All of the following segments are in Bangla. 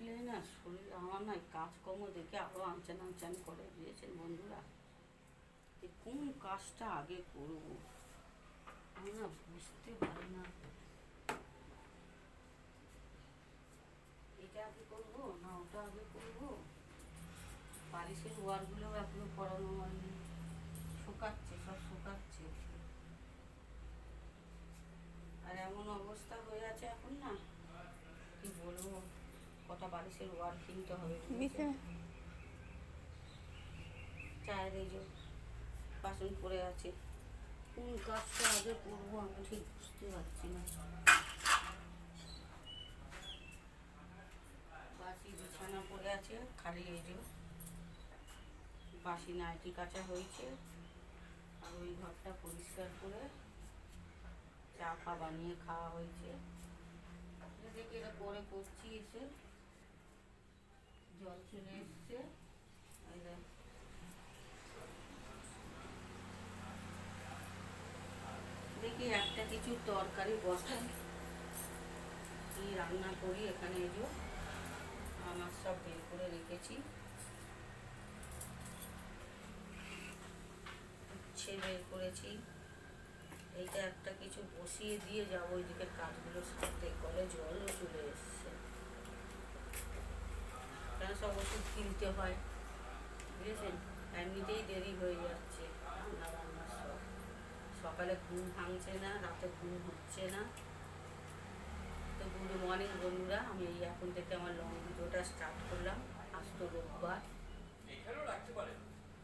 শরীর, আমার না এই কাজকর্ম দেখে আরও আনচান আনচান করে দিয়েছেন বন্ধুরা। যে কোন কাজটা আগে করব? আমি না বুঝতে পারি না। এটা আগে করব না ওটা আগে করব? বারিশের ওয়ারগুলো এখনও পড়ানো হয়নি। শুকাচ্ছে, সব শুকাচ্ছে। আর এমন অবস্থা হয়ে আছে এখন না। বালিশের ওয়ার কিনতে হবে চায়ের এই যে বাসন পড়ে আছে কোন কাজটা আগে করব আমি ঠিক বুঝতে পারছি না। বাসি বিছানা পড়ে আছে খালি এই যে বাসি নাইটি কাচা হয়েছে আর ওই ঘরটা পরিষ্কার করে চা ফা বানিয়ে খাওয়া হয়েছে। এটা দেখি এটা পরে করছি এসে। জল চলে এসছে দেখি। একটা কিছু তরকারি বসাই। কি রান্না করি এখানে এই আমার সব বের করে রেখেছি। বের করেছি। এইটা একটা কিছু বসিয়ে দিয়ে যাব। ওইদিকে কাজগুলো সারতে কলে জলও চলে এসছে। সব ওষুধ কিনতে হয়। বুঝেছেন? এমনিতেই দেরি হয়ে যাচ্ছে। রান্না বান্নার সব। সকালে ঘুম ভাঙছে না রাতে ঘুম হচ্ছে না। তো গুড মর্নিং বন্ধুরা আমি এই এখন থেকে আমার লং ভিডিওটা স্টার্ট করলাম। আজ তো রোববার।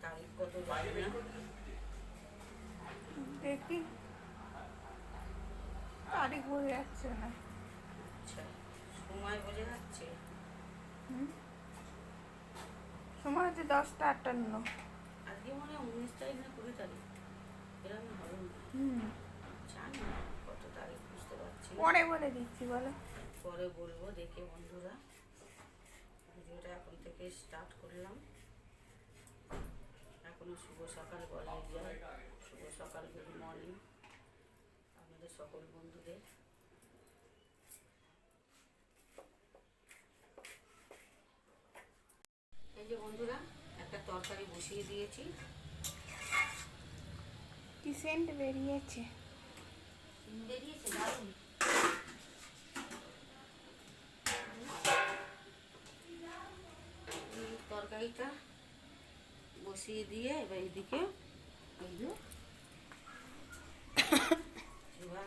তারিখ কত জানি না। দেখি। তারিখ বোঝা যাচ্ছে না। আচ্ছা সময় বোঝা যাচ্ছে। হুম? সময় হচ্ছে দশটা আটান্ন। আজকে মনে হয় উনিশ তারিখ না কুড়ি তারিখ। এরকম হবে হুম। জানি কত তারিখ বুঝতে পারছি পরে বলে দিচ্ছি বলো। পরে বলব দেখে বন্ধুরা। ভিডিওটা এখন থেকে স্টার্ট করলাম। এখনও শুভ সকাল বলাই যায়। শুভ সকাল গুড মর্নিং আপনাদের সকল বন্ধুদের। এই যে বন্ধুরা একটা তরকারি বসিয়ে দিয়েছি। কি সেন্ট বেরিয়েছে বেরিয়েছে দারুণ। তরকারিটা বসিয়ে দিয়ে এবার এদিকে এই যে এবার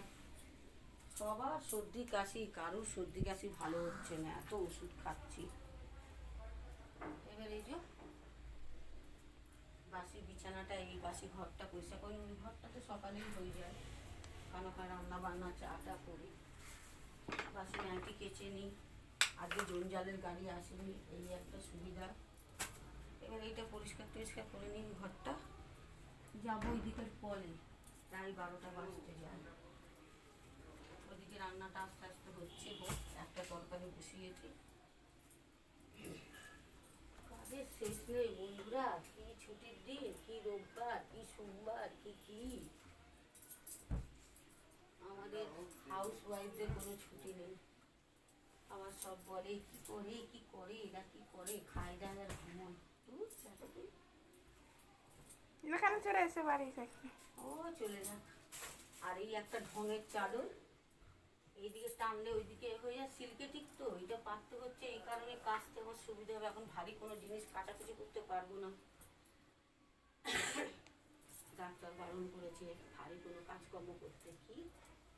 সবার সর্দি কাশি কারোর সর্দি কাশি ভালো হচ্ছে না এত ওষুধ খাচ্ছি। এই যে বাসি বিছানাটা, এই বাসি ঘরটা পরিষ্কার করি ওই ঘরটা তো সকালেই হয়ে যায়। ওখানে রান্না বান্না চাটা করি। বাসি নাইটি কেচে নিই। আগে জঞ্জালের গাড়ি আসেনি, এই একটা সুবিধা। এবার এইটা পরিষ্কার টরিষ্কার করে নিই ঘরটা। যাব ওই দিকের কলে প্রায় বারোটা বাজতে যায়। ওদিকে রান্নাটা আস্তে আস্তে হচ্ছে হোক একটা তরকারি বসিয়েছি। কাজের শেষ নেই বন্ধুরা কি ছুটির দিন কি রোববার কি সোমবার কি কি? আমাদের হাউস ওয়াইফদের কোনো ছুটি নেই। আমার সব বলে কি করে কি করে এরা কি করে? খায় দায় আর ঘুমোয়। এখানে চলে এসে বাড়ি থাকি। ও চলে যাক। আর এই একটা ঢঙের চাদর এইদিকে টানলে ওইদিকে হয়ে যায় সিল্কেটিক তো এটা পাততে হচ্ছে, এই কারণে কাচতে আমার সুবিধা হবে, এখন ভারী কোনো জিনিস কাটাকুচি করতে পারব না। ডাক্তার বারণ করেছে, ভারী কোনো কাজকর্ম করতে কি?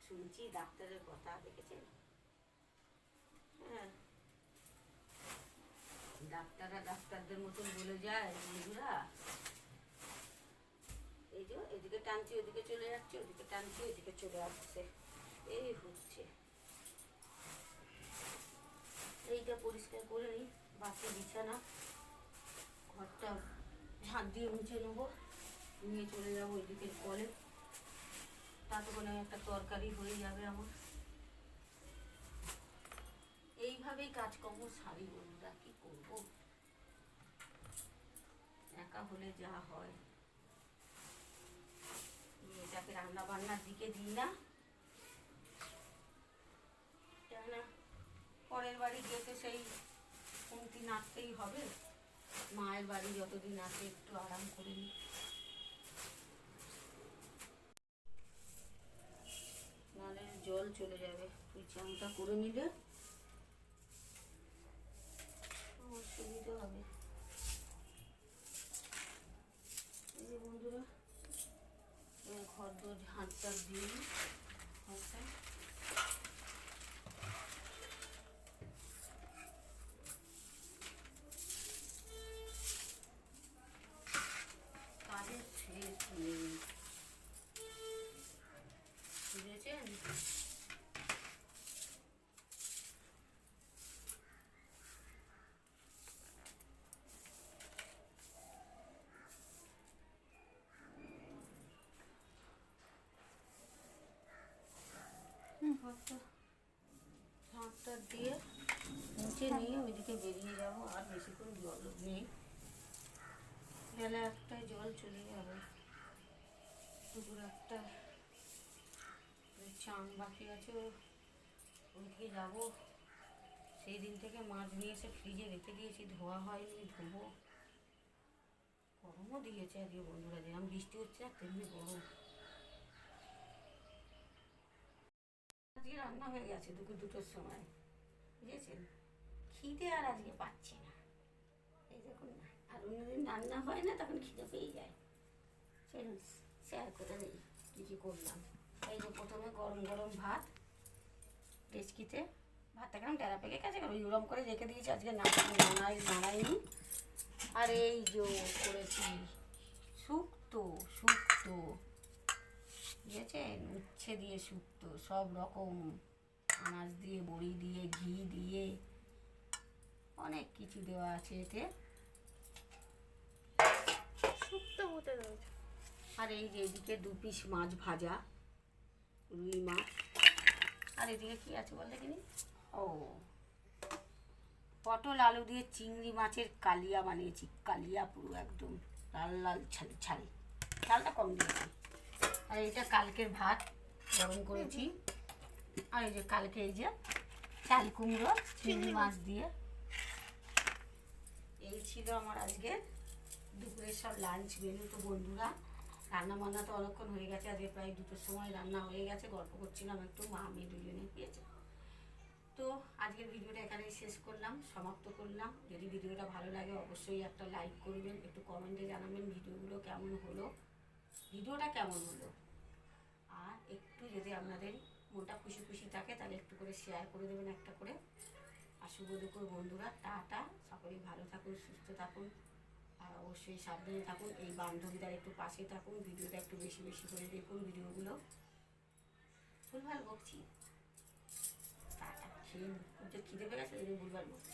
শুনছি ডাক্তারের কথা, দেখেছেন? হ্যাঁ। ডাক্তাররা ডাক্তারদের মতন বলে যায়, বন্ধুরা। এই যে, এদিকে টানছি, ওদিকে চলে যাচ্ছে, ওদিকে টানছি ওদিকে চলে আসছে। এই হচ্ছে। এইটা পরিষ্কার করে নিই, বাকি বিছানা, ঘরটা ঝাঁট দিয়ে মুছে নেব। নিয়ে চলে যাব ওইদিকে কলে। তাতক্ষণে একটা তরকারি হয়ে যাবে আমার। এইভাবেই কাজকর্ম সারি বন্ধুরা, কি করব? একা হলে যা হয়। মেয়েটাকে রান্না বান্নার দিকে দিই না। পরের বাড়ি যেতে সেই কমতি নাড়তেই হবে। মায়ের বাড়ি যতদিন আছে একটু আরাম করে নি জল চলে যাবে। তুই চানটা করে নিলে অসুবিধা সুবিধা হবে। বুঝেছেন ঘরটা ঝাঁটটা দিয়ে মুছে নিয়ে ওইদিকে বেরিয়ে যাব আর বেশিক্ষণ জল নেই বেলা একটায় জল চলে যাবে দুপুর একটা চান বাকি আছে ওইদিকে যাব। সেই দিন থেকে মাছ নিয়ে এসে ফ্রিজে রেখে দিয়েছি, ধোয়া হয়নি, ধোবো। গরমও দিয়েছে আজকে বন্ধুরা যেরকম বৃষ্টি হচ্ছে না, তেমনি গরম। আজকে রান্না হয়ে গেছে দুপুর দুটোর সময়, বুঝেছেন? খিদে আর আজকে পাচ্ছি না। এই দেখুন না, আর অন্যদিন রান্না হয় না, তখন খিদে পেয়ে যায়। চলুন শেয়ার করে দিই কী কী করলাম। এই যে প্রথমে গরম গরম ভাত ডেচকিতে ভাতটা কেমন টেরা পেকে গেছে ওরম করে রেখে দিয়েছি। আজকে নাড়াই নাড়াইনি আর এই যে করেছি শুক্তো শুক্তো। বুঝেছেন? উচ্ছে দিয়ে শুক্তো সব রকম। আনাজ দিয়ে বড়ি দিয়ে ঘি দিয়ে। অনেক কিছু দেওয়া আছে এতে। শুক্তো আর এই যে এদিকে দু পিস মাছ ভাজা। রুই মাছ। আর এদিকে কি আছে বলতে কিনি ও। পটল আলু দিয়ে চিংড়ি মাছের কালিয়া বানিয়েছি। কালিয়া পুরো একদম লাল লাল ছাল ছাল। চালটা কম দিয়েছি। আর এটা কালকের ভাত গরম করেছি। আর এই যে কালকে এই যে চাল কুমড়ো চিংড়ি মাছ দিয়ে। এই ছিল আমার আজকের দুপুরের সব লাঞ্চ মেনু তো বন্ধুরা। রান্না বান্না তো অনেকক্ষণ হয়ে গেছে, আজকে প্রায় দুটোর সময় রান্না হয়ে গেছে, গল্প করছিলাম একটু, মা আমি দুজনে পেয়েছে তো আজকের ভিডিওটা এখানেই শেষ করলাম, সমাপ্ত করলাম। যদি ভিডিওটা ভালো লাগে অবশ্যই একটা লাইক করবেন, একটু কমেন্টে জানাবেন ভিডিওগুলো কেমন হলো, ভিডিওটা কেমন হলো। আর একটু যদি আপনাদের মনটা খুশি খুশি থাকে, তাহলে একটু করে শেয়ার করে দেবেন একটা করে। আর শুভ দুপুর বন্ধুরা, টাটা, সকলেই ভালো থাকুন, সুস্থ থাকুন। আর অবশ্যই সাবধানে থাকুন, এই বান্ধবীদের একটু পাশে থাকুন, ভিডিওটা একটু বেশি বেশি করে দেখুন ভিডিওগুলো। ভুলভাল বকছি। খেয়ে নিই। খিদে পেয়ে গেছে ভুলভাল বকছি।